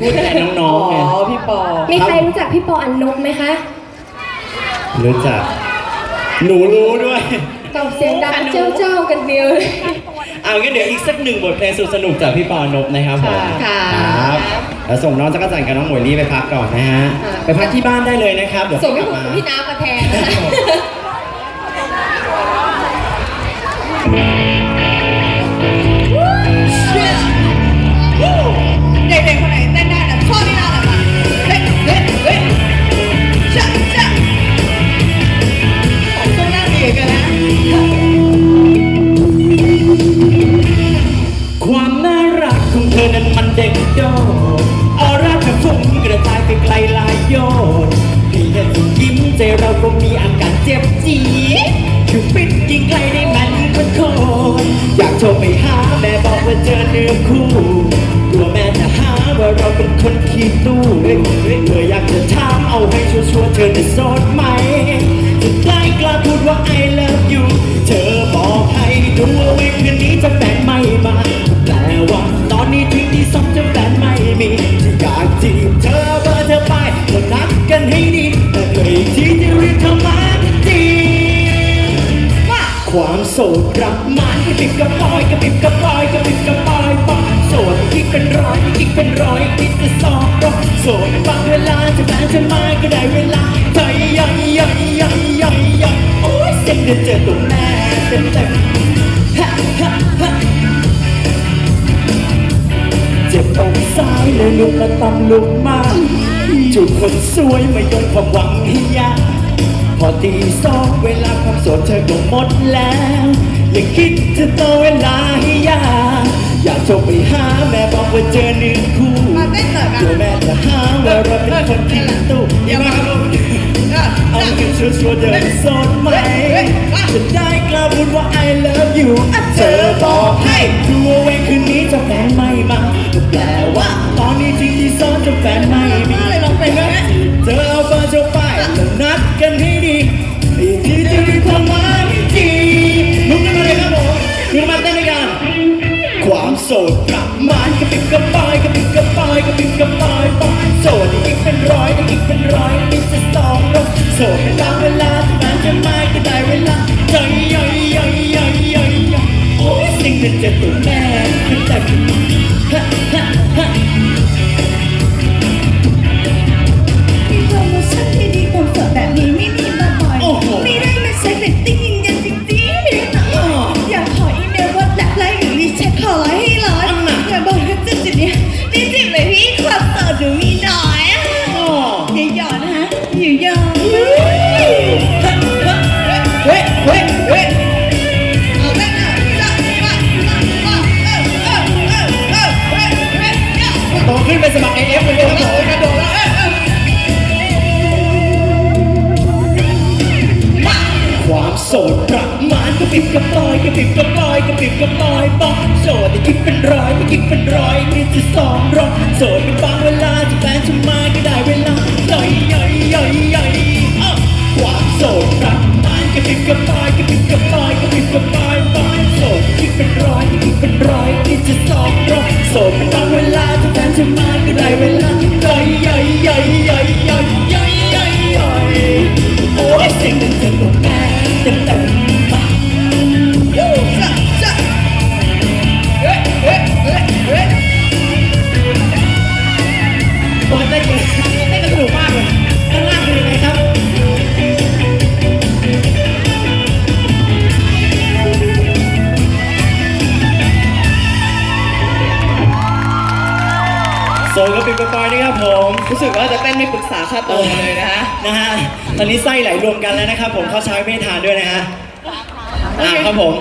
พูดแทนน้องๆไงอ๋อพี่ปอมีใครรู้จักพี่ปออันนบไหมคะ รู้จัก หนูรู้ด้วยตอบเสียงดังเจ้าเจ้าๆกันเดียวเลยเอางั้นเดี๋ยวอีกสักหนึ่งบทเพลงสุดสนุกจากพี่ปอนบนะครับผมค่ะครับแล้วส่งน้องจักรจันทร์กับน้องหมวยลี่ไปพักก่อนนะฮะค่ะไปพักที่บ้านได้เลยนะครับ เดี๋ยวส่งพี่กผลัมบมากับพี่น้ำมาแทนนะคะ เด็กโดดออร่าเธอฟุ้งกระจายไปไกลหลายโยนพี่แค่สุยิ้มใจเราก็มีอาการเจ็บจี๊ดคือปิดยิงใครได้มันก็โคนอยากโทรไปหาแม่บอกว่าเจอเนื้อคู่กลัวแม่จะหาว่าเราเป็นคนขี้ตู้เธออยากจะถามเอาให้ชัวร์ๆเธอจะโสดไหม อยากจีบเธอเบอร์เธอไปแล้วนัดกันให้ดีแต่เคยที่จะเรียกเธอมาจีบความโสดรักมันกระปิบกระปอยกระปิบกระปอยกระปิบกระปอยปอยโสดคิดเป็นร้อยคิดเป็นร้อยคิดจะสองร้อยโสดบางเวลาจะแฟนจะมาก็ได้เวลาใจย่อยย่อยย่อยย่อยย่อยโอ้ยเส้นเดือนเจอตัวแม่เต็มเต็ม เจ็บอกซ้ายเลยลุกและตำลุกมาจูบคนสวยไม่ยอมความหวังให้ยากพอตีสองเวลาความโสดเธอก็หมดแล้ว อย่าคิดจะต่อเวลาให้ยากอยากโทรไปหาแม่บอกว่าเจอหนึ่งคู่ตัวแม่จะหาว่าเราเป็นคนที่ตู้เดี๋ยวมาครับผมเออเอาเออเป็นชัวร์เดินโสดไหมจะได้กล้าพูดว่า I love you เธอบอกให้ สดกลับมากระปิบกระปายกระปิบกระปายกระปิบกระปายปายโสดอีกเป็นร้อยอีกเป็นร้อยมีจะสองร้อยโสดเป็นบาเวลาที่แฟนจะมาก็ได้เวลาย่อยย่อยย่อยย่อยย่อยโอ้ยสิ่งนั้นจะตัวแม่ ปิบกระปอยกระปิบกระปอยกระปิบกระปอยปอยโสดแต่คิดเป็นร้อยไม่คิดเป็นร้อยนี่จะสองร้อยโสดเป็นบางเวลาที่แฟนจะมาก็ได้เวลาย่อยย่อยย่อยย่อยอ้าวความโสดประมาณกระปิบกระปอยกระปิบกระปอยกระปิบกระปอยปอยโสดคิดเป็นร้อยไม่คิดเป็นร้อยนี่จะสองร้อยโสดเป็นบางเวลาที่แฟนจะมา โซนก็ปิดกระปอยนะครับผมรู้สึกว่าจะเต้นไม่ปรึกษาค่าตัวเลยนะฮะนะฮะตอนนี้ไส้ไหลรวมกันแล้วนะครับผมข้าวเช้าไม่ได้ทานด้วยนะฮะอ่าครับผม